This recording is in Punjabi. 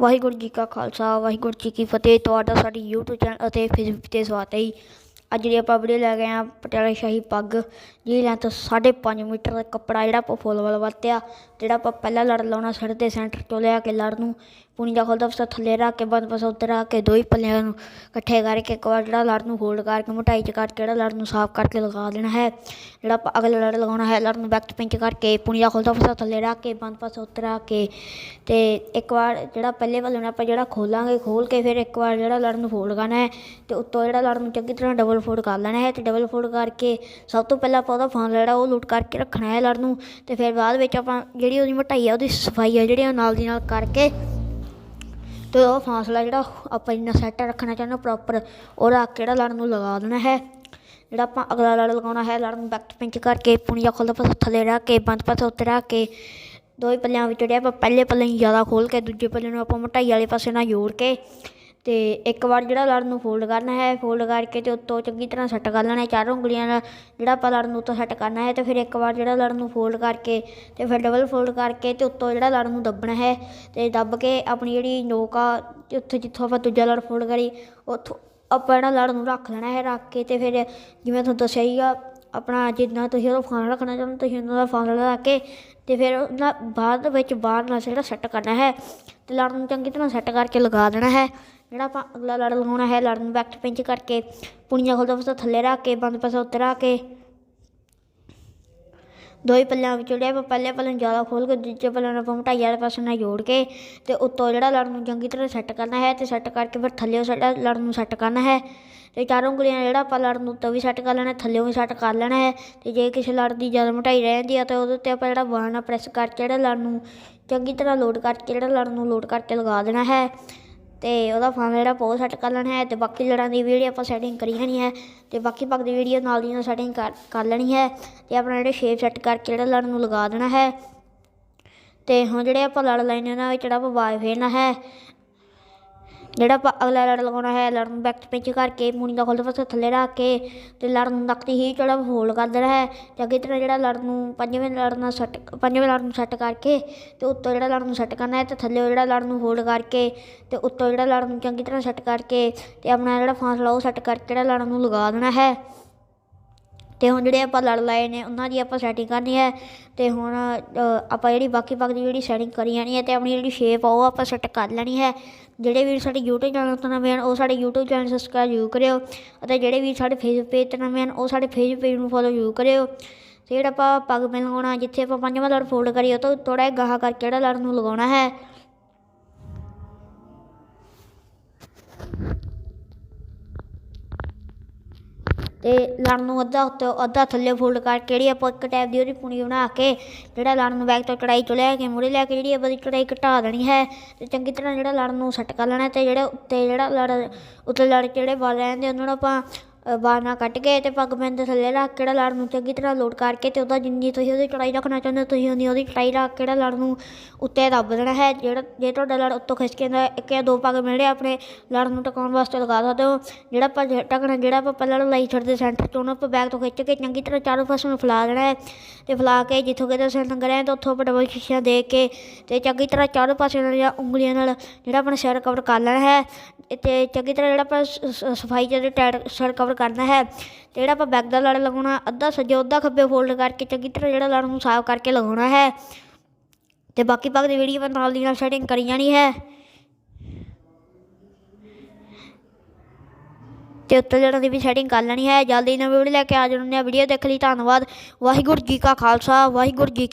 ਵਾਹਿਗੁਰੂ ਜੀ ਕਾ ਖਾਲਸਾ, ਵਾਹਿਗੁਰੂ ਜੀ ਕੀ ਫਤਿਹ। ਤੁਹਾਡਾ ਸਾਡੀ YouTube ਚੈਨਲ ਅਤੇ ਫੇਸਬੁੱਕ ਤੇ ਸਵਾਗਤ ਹੈ ਜੀ। ਅੱਜ ਜਿਹੜੀ ਆਪਾਂ ਵੀਡੀਓ ਲੈ ਗਏ ਆ ਪਟਿਆਲਾ ਸ਼ਾਹੀ ਪੱਗ। ਜਿਹਦੀ ਲੈਂਥ 5.5 ਮੀਟਰ ਦਾ ਕੱਪੜਾ ਜਿਹੜਾ ਆਪਾਂ ਫੁੱਲ ਵਾਲਾ ਵਰਤਿਆ, ਜਿਹੜਾ ਆਪਾਂ ਪਹਿਲਾਂ ਲੜ ਲਾਉਣਾ, ਸਿਰ ਦੇ ਸੈਂਟਰ ਤੋਂ ਲਿਆ ਕੇ ਲੜ ਨੂੰ। ਪੂਣੀ ਦਾ ਖੋਲਦਾ ਫਸਾ ਥੱਲੇ ਰੱਖ ਕੇ ਬੰਦ ਪਾਸਾ ਉੱਤੇ ਰੱਖ ਕੇ ਦੋ ਹੀ ਪੱਲਿਆਂ ਨੂੰ ਇਕੱਠੇ ਕਰਕੇ ਇੱਕ ਵਾਰ ਜਿਹੜਾ ਲੜ ਨੂੰ ਹੋਲਡ ਕਰਕੇ ਮੋਟਾਈ ਚ ਕਰਕੇ ਜਿਹੜਾ ਲੜ ਨੂੰ ਸਾਫ਼ ਕਰਕੇ ਲਗਾ ਦੇਣਾ ਹੈ, ਜਿਹੜਾ ਆਪਾਂ ਅਗਲਾ ਲੜ ਲਗਾਉਣਾ ਹੈ, ਲੜ ਨੂੰ ਬੈਕ ਪਿੰਚ ਕਰਕੇ ਪੂਣੀ ਦਾ ਖੋਲਦਾ ਫਸਾ ਥੱਲੇ ਰੱਖ ਕੇ ਬੰਦ ਪਾਸਾ ਉੱਤੇ ਰੱਖ ਕੇ ਤੇ ਇੱਕ ਵਾਰ ਜਿਹੜਾ ਪਹਿਲੇ ਵੱਲੋਂ ਆਪਾਂ ਜਿਹੜਾ ਖੋਲਾਂਗੇ, ਖੋਲ ਕੇ ਫਿਰ ਇੱਕ ਵਾਰ ਜਿਹੜਾ ਲੜ ਨੂੰ ਫੋਲਡ ਕਰਨਾ ਹੈ ਤੇ ਉੱਤੋਂ ਜਿਹੜਾ ਲੜ ਨੂੰ ਚੰਗੀ ਤਰ੍ਹਾਂ ਡਬਲ ਫੋਲਡ ਕਰ ਲੈਣਾ ਹੈ ਤੇ ਡਬਲ ਫੋਲਡ ਕਰਕੇ ਸਭ ਤੋਂ ਪਹਿਲਾਂ ਆਪਾਂ ਉਹਦਾ ਫਾਨ ਜਿਹੜਾ ਉਹ ਲੁੱਟ ਕਰਕੇ ਰੱਖਣਾ ਹੈ ਲੜ ਨੂੰ ਤੇ ਫਿਰ ਬਾਅਦ ਵਿੱਚ ਆਪਾਂ ਜਿਹੜੀ ਉਹਦੀ ਮੋਟਾਈ ਆ, ਉਹਦੀ ਸਫ਼ਾਈ ਆ ਜਿਹੜੀ ਉਹ ਨਾਲ ਦੀ ਨਾਲ ਕਰਕੇ ਅਤੇ ਉਹ ਫਾਸਲਾ ਜਿਹੜਾ ਆਪਾਂ ਜਿੰਨਾ ਸੈੱਟ ਰੱਖਣਾ ਚਾਹੁੰਦੇ ਪ੍ਰੋਪਰ ਉਹਦਾ ਕਿਹੜਾ ਕੇ ਲੜ ਨੂੰ ਲਗਾ ਦੇਣਾ ਹੈ? ਜਿਹੜਾ ਆਪਾਂ ਅਗਲਾ ਲੜ ਲਗਾਉਣਾ ਹੈ, ਲੜ ਨੂੰ ਬੈਕ ਪਿੰਚ ਕਰਕੇ, ਪੁਣੀਆ ਖੋਲ੍ਹਦਾ ਪਾਸੇ ਥੱਲੇ ਰੱਖ ਕੇ, ਬੰਦ ਪਾਸੇ ਉੱਤੇ ਰੱਖ ਕੇ, ਦੋ ਪੱਲਿਆਂ ਵਿੱਚ ਜਿਹੜੇ ਆਪਾਂ ਪਹਿਲੇ ਪੱਲੇ ਨੂੰ ਜ਼ਿਆਦਾ ਖੋਲ ਕੇ, ਦੂਜੇ ਪੱਲੇ ਨੂੰ ਆਪਾਂ ਮੋਟਾਈ ਵਾਲੇ ਪਾਸੇ ਨਾਲ ਜੋੜ ਕੇ ਤੇ ਇੱਕ ਵਾਰ ਜਿਹੜਾ ਲੜ ਨੂੰ ਫੋਲਡ ਕਰਨਾ ਹੈ ਫੋਲਡ ਕਰਕੇ ਤੇ ਉੱਤੋਂ ਚੰਗੀ ਤਰ੍ਹਾਂ ਸੈੱਟ ਕਰ ਲੈਣਾ ਹੈ ਚਾਰੋਂ ਉਂਗਲੀਆਂ ਨਾਲ, ਜਿਹੜਾ ਆਪਾਂ ਲੜ ਨੂੰ ਉੱਤੋਂ ਸੈੱਟ ਕਰਨਾ ਹੈ ਤੇ ਫਿਰ ਇੱਕ ਵਾਰ ਜਿਹੜਾ ਲੜ ਨੂੰ ਫੋਲਡ ਕਰਕੇ ਤੇ ਫਿਰ ਡਬਲ ਫੋਲਡ ਕਰਕੇ ਤੇ ਉੱਤੋਂ ਜਿਹੜਾ ਲੜ ਨੂੰ ਦੱਬਣਾ ਹੈ ਤੇ ਦੱਬ ਕੇ ਆਪਣੀ ਜਿਹੜੀ ਨੋਕ ਆ, ਉੱਥੇ ਜਿੱਥੋਂ ਆਪਾਂ ਦੂਜਾ ਲੜ ਫੋਲਡ ਕਰੀ, ਉੱਥੋਂ ਆਪਾਂ ਜਿਹੜਾ ਲੜ ਨੂੰ ਰੱਖ ਲੈਣਾ ਹੈ, ਰੱਖ ਕੇ ਤੇ ਫਿਰ ਜਿਵੇਂ ਤੁਹਾਨੂੰ ਦੱਸਿਆ ਹੀ ਆ ਆਪਣਾ ਜਿੰਨਾ ਤੁਸੀਂ ਉਹਦਾ ਫਾਨ ਰੱਖਣਾ ਚਾਹੁੰਦੇ ਤੁਸੀਂ ਉਹਨਾਂ ਦਾ ਫਾਨ ਲਾ ਕੇ ਤੇ ਫਿਰ ਉਹਨਾਂ ਬਾਅਦ ਵਿੱਚ ਬਾਹਰ ਨਾਲ ਜਿਹੜਾ ਸੈੱਟ ਕਰਨਾ ਹੈ ਤੇ ਲੜ ਨੂੰ ਚੰਗੀ ਤਰ੍ਹਾਂ ਸੈੱਟ ਕਰਕੇ ਲਗਾ ਦੇਣਾ ਹੈ। ਜਿਹੜਾ ਆਪਾਂ ਅਗਲਾ ਲੜ ਲਗਾਉਣਾ ਹੈ ਲੜ ਨੂੰ ਬੈਕ ਪਿੰਚ ਕਰਕੇ ਪੁਣੀਆਂ ਖੋਲਦਾ ਫਸਾ ਥੱਲੇ ਰੱਖ ਕੇ, ਬੰਦ ਪਾਸਾ ਉੱਤੇ ਰੱਖ ਕੇ। ਦੋ ਹੀ ਪੱਲਿਆਂ ਵਿੱਚ ਜਿਹੜੇ ਆਪਾਂ ਪਹਿਲੇ ਪੱਲੇ ਨੂੰ ਜ਼ਿਆਦਾ ਖੋਲ ਕੇ ਦੂਜੇ ਪੱਲੇ ਨੂੰ ਆਪਾਂ ਮੋਟਾਈ ਵਾਲੇ ਪਾਸੇ ਨਾਲ ਜੋੜ ਕੇ ਤੇ ਉੱਤੋਂ ਜਿਹੜਾ ਲੜ ਨੂੰ ਚੰਗੀ ਤਰ੍ਹਾਂ ਸੈੱਟ ਕਰਨਾ ਹੈ ਤੇ ਸੈੱਟ ਕਰਕੇ ਫਿਰ ਥੱਲੇ ਸਾਡਾ ਲੜ ਨੂੰ ਸੈੱਟ ਕਰਨਾ ਹੈ। ਤੇ ਚਾਰੋਂ ਉਂਗਲੀਆਂ ਜਿਹੜਾ ਆਪਾਂ ਲੜ ਨੂੰ ਉੱਤੋਂ ਵੀ ਸੈੱਟ ਕਰ ਲੈਣਾ, ਥੱਲੇੋਂ ਵੀ ਸੈੱਟ ਕਰ ਲੈਣਾ ਹੈ, ਤੇ ਜੇ ਕਿਸੇ ਲੜ ਦੀ ਜ਼ਿਆਦਾ ਮੋਟਾਈ ਰਹਿ ਜਾਂਦੀ ਆ, ਤਾਂ ਉਹਦੇ ਉੱਤੇ ਆਪਾਂ ਜਿਹੜਾ ਬਾਹਾਂ ਨਾਲ ਪ੍ਰੈਸ ਕਰਕੇ ਜਿਹੜਾ ਲੜ ਨੂੰ ਚੰਗੀ ਤਰ੍ਹਾਂ ਲੋਡ ਕਰਕੇ ਜਿਹੜਾ ਲੜ ਨੂੰ ਲੋਡ ਕਰਕੇ ਲਗਾ ਦੇਣਾ ਹੈ, ਤੇ ਉਹਦਾ ਫਾਰਮ ਜਿਹੜਾ ਪੋ ਸੈੱਟ ਕਰ ਲੈਣਾ ਹੈ, ਤੇ ਬਾਕੀ ਲੜਾਂ ਦੀ ਵੀਡੀਓ ਆਪਾਂ ਸੈਟਿੰਗ ਕਰੀ ਜਾਣੀ ਹੈ, ਤੇ ਬਾਕੀ ਪੱਗ ਦੀ ਵੀਡੀਓ ਨਾਲ ਦੀ ਨਾਲ ਸੈਟਿੰਗ ਕਰ ਕਰ ਲੈਣੀ ਹੈ, ਤੇ ਆਪਣਾ ਜਿਹੜੇ ਸ਼ੇਪ ਸੈੱਟ ਕਰਕੇ ਜਿਹੜਾ ਲੜ ਨੂੰ ਲਗਾ ਦੇਣਾ ਹੈ, ਤੇ ਹੁਣ ਜਿਹੜੇ ਆਪਾਂ ਲੜ ਲਾਈਨ ਉਹਨਾਂ ਵਿੱਚ ਜਿਹੜਾ ਆਪਾਂ ਬਾਜ ਫੇਰਨਾ ਹੈ ਜਿਹੜਾ ਆਪਾਂ ਅਗਲਾ ਲੜ ਲਗਾਉਣਾ ਹੈ ਲੜ ਨੂੰ ਬੈਕ ਪਿੰਚ ਕਰਕੇ ਮੂਣੀ ਦਾ ਖੋਲ੍ਹ ਪਾਸੇ ਥੱਲੇ ਰੱਖ ਕੇ ਤੇ ਲੜ ਨੂੰ ਨੱਕਤੀ ਹੀ ਜਿਹੜਾ ਹੋਲਡ ਕਰ ਦੇਣਾ ਹੈ ਤੇ ਅੱਗੇ ਤਰ੍ਹਾਂ ਜਿਹੜਾ ਲੜ ਨੂੰ ਪੰਜਵੇਂ ਲੜ ਨਾਲ ਸੈੱਟ ਪੰਜਵੇਂ ਲੜ ਨੂੰ ਸੈੱਟ ਕਰਕੇ ਤੇ ਉੱਤੋਂ ਜਿਹੜਾ ਲੜ ਨੂੰ ਸੈੱਟ ਕਰਨਾ ਹੈ ਤੇ ਥੱਲੇ ਜਿਹੜਾ ਲੜ ਨੂੰ ਹੋਲਡ ਕਰਕੇ ਤੇ ਉੱਤੋਂ ਜਿਹੜਾ ਲੜ ਨੂੰ ਚੰਗੀ ਤਰ੍ਹਾਂ ਸੈੱਟ ਕਰਕੇ ਤੇ ਆਪਣਾ ਜਿਹੜਾ ਫਾਸਲਾ ਉਹ ਸੈੱਟ ਕਰਕੇ ਜਿਹੜਾ ਲੜ ਨੂੰ ਲਗਾ ਦੇਣਾ ਹੈ। ਅਤੇ ਹੁਣ ਜਿਹੜੇ ਆਪਾਂ ਲੜ ਲਾਏ ਨੇ, ਉਹਨਾਂ ਦੀ ਆਪਾਂ ਸੈਟਿੰਗ ਕਰਨੀ ਹੈ ਅਤੇ ਹੁਣ ਆਪਾਂ ਜਿਹੜੀ ਬਾਕੀ ਪੱਗ ਦੀ ਜਿਹੜੀ ਸੈਟਿੰਗ ਕਰੀ ਜਾਣੀ ਹੈ ਅਤੇ ਆਪਣੀ ਜਿਹੜੀ ਸ਼ੇਪ ਆ, ਉਹ ਆਪਾਂ ਸੈੱਟ ਕਰ ਲੈਣੀ ਹੈ। ਜਿਹੜੇ ਵੀ ਸਾਡੇ YouTube ਚੈਨਲ ਤੋਂ ਨਵੇਂ ਹਨ, ਉਹ ਸਾਡੇ YouTube ਚੈਨਲ ਸਬਸਕ੍ਰਾਈਬ ਜ਼ਰੂਰ ਕਰਿਓ ਅਤੇ ਜਿਹੜੇ ਵੀ ਸਾਡੇ ਫੇਸਬੁੱਕ ਪੇਜ ਤੇ ਨਵੇਂ ਹਨ, ਉਹ ਸਾਡੇ ਫੇਸਬੁੱਕ ਪੇਜ ਨੂੰ ਫੋਲੋ ਜ਼ਰੂਰ ਕਰਿਓ। ਤੇ ਜਿਹੜਾ ਆਪਾਂ ਪੱਗ ਮਿਲ ਲਗਾਉਣਾ ਜਿੱਥੇ ਆਪਾਂ ਪੰਜਵਾਂ ਲੜ ਫੋਲਡ ਕਰੀਏ, ਉਹ ਤੋਂ ਥੋੜਾ ਜਿਹਾ ਗਾਹਾਂ ਕਰਕੇ ਜਿਹੜਾ ਲੜ ਨੂੰ ਲਗਾਉਣਾ ਹੈ। ਤੇ ਲੜ ਨੂੰ ਅੱਧਾ ਉੱਤੇ ਅੱਧਾ ਥੱਲੇ ਫੋਲਡ ਕਰਕੇ ਜਿਹੜੀ ਆਪਾਂ ਇੱਕ ਟੈਪ ਦੀ ਉਹਦੀ ਪੁਣੀ ਬਣਾ ਕੇ ਜਿਹੜਾ ਲੜ ਨੂੰ ਬੈਕ ਤੋਂ ਚੜਾਈ ਤੋਂ ਲੈ ਕੇ ਮੂਹਰੇ ਲੈ ਕੇ ਜਿਹੜੀ ਆਪਾਂ ਦੀ ਚੜਾਈ ਘਟਾ ਦੇਣੀ ਹੈ ਤੇ ਚੰਗੀ ਤਰ੍ਹਾਂ ਜਿਹੜਾ ਲੜ ਨੂੰ ਸੈੱਟ ਕਰ ਲੈਣਾ ਤੇ ਜਿਹੜਾ ਉੱਤੇ ਜਿਹੜਾ ਲੜ, ਉੱਤੇ ਲੜ ਜਿਹੜੇ ਵਾਲ ਰਹਿੰਦੇ ਉਹਨਾਂ ਨੂੰ ਆਪਾਂ ਬਾਹਰ ਨਾਲ ਕੱਟ ਕੇ ਤੇ ਪੱਗ ਪੈਨ ਦੇ ਥੱਲੇ ਰੱਖ ਕੇ ਲੜ ਨੂੰ ਚੰਗੀ ਤਰ੍ਹਾਂ ਲੋਡ ਕਰਕੇ ਤੇ ਉਹਦਾ ਜਿੰਨੀ ਤੁਸੀਂ ਉਹਦੀ ਚੜਾਈ ਰੱਖਣਾ ਚਾਹੁੰਦੇ ਹੋ, ਤੁਸੀਂ ਉਹਦੀ ਉਹਦੀ ਚੜਾਈ ਰੱਖ ਕੇ ਲੜ ਨੂੰ ਉੱਤੇ ਦੱਬ ਦੇਣਾ ਹੈ। ਜਿਹੜਾ ਜੇ ਤੁਹਾਡਾ ਲੜ ਉੱਤੋਂ ਖਿੱਚ ਕੇ ਆਉਂਦਾ ਇੱਕ ਜਾਂ ਦੋ ਪੱਗ ਮਿਲੇ ਆਪਣੇ ਲੜ ਨੂੰ ਟਿਕਾਉਣ ਵਾਸਤੇ ਲਗਾ ਸਕਦੇ ਹੋ। ਜਿਹੜਾ ਆਪਾਂ ਢੱਕਣਾ ਜਿਹੜਾ ਆਪਾਂ ਪਹਿਲਾਂ ਲਾਈ ਛੱਡਦੇ ਸੈਂਟਰ ਤੋਂ ਉਹਨੂੰ ਆਪਾਂ ਬੈਗ ਤੋਂ ਖਿੱਚ ਕੇ ਚੰਗੀ ਤਰ੍ਹਾਂ ਚਾਰੋਂ ਪਾਸੇ ਨੂੰ ਫੈਲਾ ਦੇਣਾ ਹੈ ਤੇ ਫੈਲਾ ਕੇ ਜਿੱਥੋਂ ਕਿਤੇ ਸੈਂਟਰ ਕਰਿਆ ਤਾਂ ਉੱਥੋਂ ਆਪਾਂ ਡਬਲ ਸ਼ੀਸ਼ਾ ਦੇ ਕੇ ਤੇ ਚੰਗੀ ਤਰ੍ਹਾਂ ਚਾਰੋਂ ਪਾਸੇ ਨਾਲ ਜਾਂ ਉਂਗਲੀਆਂ ਨਾਲ ਜਿਹੜਾ ਆਪਣਾ ਸਿਰ ਕਵਰ ਕਰ ਲੈਣਾ ਹੈ। ਤੇ ਚੰਗੀ ਤਰ੍ਹਾਂ ਜਿਹੜਾ ਆਪਾਂ ਸਫ਼ਾਈ ਜਿਹੜੇ ਟਾਇਰ ਸਿਰ ਕਵਰ ਕਰਨਾ ਹੈ ਜਿਹੜਾ ਆਪਾਂ ਬੈਕ ਦਾ ਲੜ ਲਗਾਉਣਾ, ਅੱਧਾ ਸੱਜੇ ਅੱਧਾ ਖੱਬੇ ਫੋਲਡ ਕਰਕੇ ਚੰਗੀ ਤਰ੍ਹਾਂ ਜਿਹੜਾ ਲੜ ਨੂੰ ਸਾਫ਼ ਕਰਕੇ ਲਗਾਉਣਾ ਹੈ। ਤੇ ਬਾਕੀ ਪੱਗ ਦੀ ਵੀਡੀਓ ਨਾਲ ਦੀ ਨਾਲ ਸੈਟਿੰਗ ਕਰੀ ਜਾਣੀ ਹੈ। ਤੇ ਉੱਤੇ ਜਿਹੜਾ ਦੀ ਵੀ ਸੈਟਿੰਗ ਕਰ ਲੈਣੀ ਹੈ। ਜਲਦੀ ਨਵੀਂ ਵੀਡੀਓ ਲੈ ਕੇ ਆ ਜਾਣਾ ਵੀਡੀਓ ਦੇਖ ਲਈ। ਧੰਨਵਾਦ। ਵਾਹਿਗੁਰੂ ਜੀ ਕਾ ਖਾਲਸਾ। ਵਾਹਿਗੁਰੂ ਜੀ